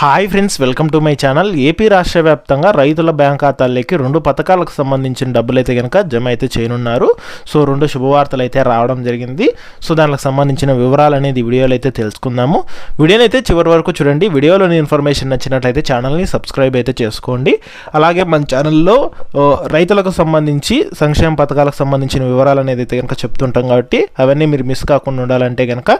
Hi friends welcome to my channel. AP రాష్ట్ర వ్యాప్తంగా రైతుల బ్యాంక్ ఖాతాల్లోకి రెండు పథకాలకు సంబంధించిన డబ్బులు అయితే కనుక జమ అయితే చేయనున్నారు. సో రెండు శుభవార్తలు అయితే రావడం జరిగింది. సో దానికి సంబంధించిన వివరాలు అనేది వీడియోలో అయితే తెలుసుకుందాము. వీడియోని అయితే చివరి వరకు చూడండి. వీడియోలోని ఇన్ఫర్మేషన్ నచ్చినట్లయితే ఛానల్ని సబ్స్క్రైబ్ అయితే చేసుకోండి. అలాగే మన ఛానల్లో రైతులకు సంబంధించి సంక్షేమ పథకాలకు సంబంధించిన వివరాలు అనేది అయితే కనుక చెప్తుంటాం కాబట్టి అవన్నీ మీరు మిస్ కాకుండా ఉండాలంటే కనుక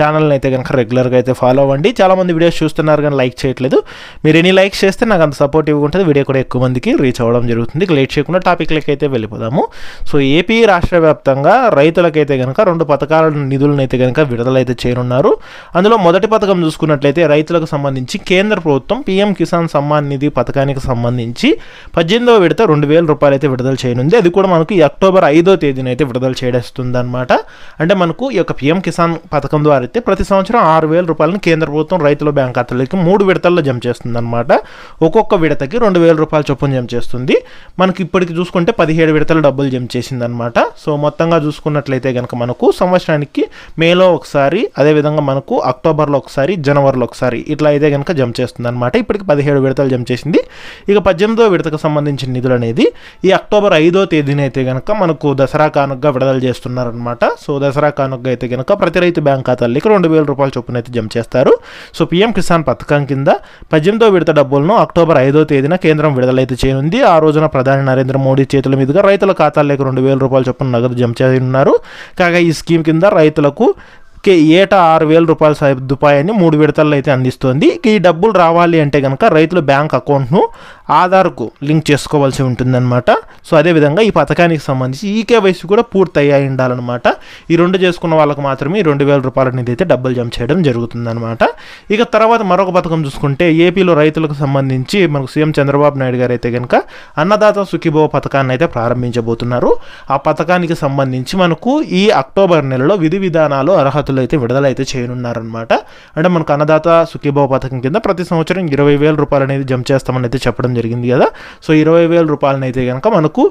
ఛానల్ని అయితే కనుక రెగ్యులర్గా అయితే ఫాలో అవ్వండి. చాలామంది వీడియోస్ చూస్తున్నారు కానీ లైక్ చేయట్లేదు. మీరు ఎన్ని లైక్స్ చేస్తే నాకు అంత సపోర్టివ్గా ఉంటుంది వీడియో కూడా ఎక్కువ మందికి రీచ్ అవ్వడం జరుగుతుంది. లేట్ చేయకుండా టాపిక్లకి అయితే వెళ్ళిపోదాము. సో ఏపీ రాష్ట్ర వ్యాప్తంగా రైతులకైతే కనుక రెండు పథకాల నిధులను అయితే కనుక విడుదలైతే చేయనున్నారు. అందులో మొదటి పథకం చూసుకున్నట్లయితే రైతులకు సంబంధించి కేంద్ర ప్రభుత్వం పీఎం కిసాన్ సమ్మాన్ నిధి పథకానికి సంబంధించి పద్దెనిమిదవ విడత రెండు వేల రూపాయలు అయితే విడుదల చేయనుంది. అది కూడా మనకు అక్టోబర్ ఐదో తేదీన అయితే విడుదల చేయడేస్తుంది అనమాట అంటే మనకు ఈ యొక్క పీఎం కిసాన్ పథకం ద్వారా అయితే ప్రతి సంవత్సరం ఆరు వేల రూపాయలను కేంద్ర ప్రభుత్వం రైతుల బ్యాంక్ ఖాతాలకి మూడు విడతల్లో జమ చేస్తుంది అనమాట ఒక్కొక్క విడతకి రెండు వేల రూపాయల చొప్పున జమ చేస్తుంది. మనకి ఇప్పటికి చూసుకుంటే పదిహేడు విడతలు డబ్బులు జమ చేసింది అనమాట సో మొత్తంగా చూసుకున్నట్లయితే కనుక మనకు సంవత్సరానికి మేలో ఒకసారి అదేవిధంగా మనకు అక్టోబర్లో ఒకసారి జనవరిలో ఒకసారి ఇట్లా అయితే కనుక జమ చేస్తుంది అనమాట ఇప్పటికి పదిహేడు విడతలు జమ చేసింది. ఇక పద్దెనిమిదో విడతకు సంబంధించిన నిధులు అనేది ఈ అక్టోబర్ ఐదో తేదీనైతే కనుక మనకు దసరా కానుకగా విడుదల చేస్తున్నారనమాట సో దసరా కానుకగా అయితే కనుక ప్రతి రైతు బ్యాంక్ ఖాతాలకి రెండు వేల రూపాయల చొప్పున అయితే జమ చేస్తారు. సో పిఎం కిసాన్ పథకం కింద పద్దెనిమిదో విడత డబ్బులను అక్టోబర్ ఐదో తేదీన కేంద్రం విడుదలైతే చేయనుంది. ఆ రోజున ప్రధాని నరేంద్ర మోడీ చేతుల మీదుగా రైతుల ఖాతాల్లోకి రెండు వేల రూపాయల చొప్పున నగదు జమ చేయనున్నారు. కాగా ఈ స్కీమ్ కింద రైతులకు ఏటా ఆరు వేల రూపాయల సదుపాయాన్ని మూడు విడతల్లో అయితే అందిస్తోంది. ఈ డబ్బులు రావాలి అంటే కనుక రైతులు బ్యాంక్ అకౌంట్ను ఆధార్కు లింక్ చేసుకోవాల్సి ఉంటుందన్నమాట. సో అదేవిధంగా ఈ పథకానికి సంబంధించి ఈ కేవైసీ కూడా పూర్తి అయ్యాయి ఉండాలన్నమాట. ఈ రెండు చేసుకున్న వాళ్ళకి మాత్రమే ఈ రెండు వేల రూపాయల అనేది అయితే డబ్బులు జమ చేయడం జరుగుతుందన్నమాట. ఇక తర్వాత మరొక పథకం చూసుకుంటే ఏపీలో రైతులకు సంబంధించి మనకు సీఎం చంద్రబాబు నాయుడు గారు అయితే కనుక అన్నదాత సుఖీభవ పథకాన్ని అయితే ప్రారంభించబోతున్నారు. ఆ పథకానికి సంబంధించి మనకు ఈ అక్టోబర్ నెలలో విధి విధానాలు అర్హత అర్హతలు అయితే విడుదలైతే చేయనున్నారనమాట అంటే మనకు అన్నదాత సుఖీభావ పథకం కింద ప్రతి సంవత్సరం ఇరవై వేల రూపాయలు అనేది జమ చేస్తామని అయితే చెప్పడం జరిగింది కదా. సో ఇరవై వేల రూపాయలను అయితే కనుక మనకు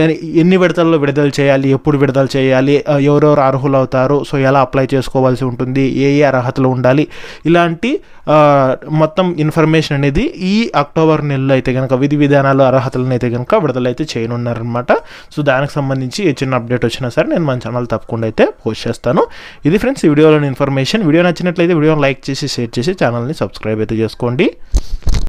ఎన్ని- ఎన్ని విడతల్లో విడుదల చేయాలి ఎప్పుడు విడుదల చేయాలి ఎవరెవరు అర్హులు అవుతారు సో ఎలా అప్లై చేసుకోవాల్సి ఉంటుంది ఏ ఏ అర్హతలు ఉండాలి ఇలాంటి మొత్తం ఇన్ఫర్మేషన్ అనేది ఈ అక్టోబర్ నెలలో అయితే కనుక విధి విధానాలు అర్హతలను అయితే కనుక విడుదలైతే చేయనున్నారనమాట సో దానికి సంబంధించి ఏ చిన్న అప్డేట్ వచ్చినా సరే నేను మన ఛానల్ తప్పకుండా అయితే పోస్ట్ చేస్తాను. ఇది ఫ్రెండ్స్ ఈ వీడియోలోని ఇన్ఫర్మేషన్. వీడియో నచ్చినట్లయితే వీడియోని లైక్ చేసి షేర్ చేసి ఛానల్ని సబ్స్క్రైబ్ అయితే చేసుకోండి.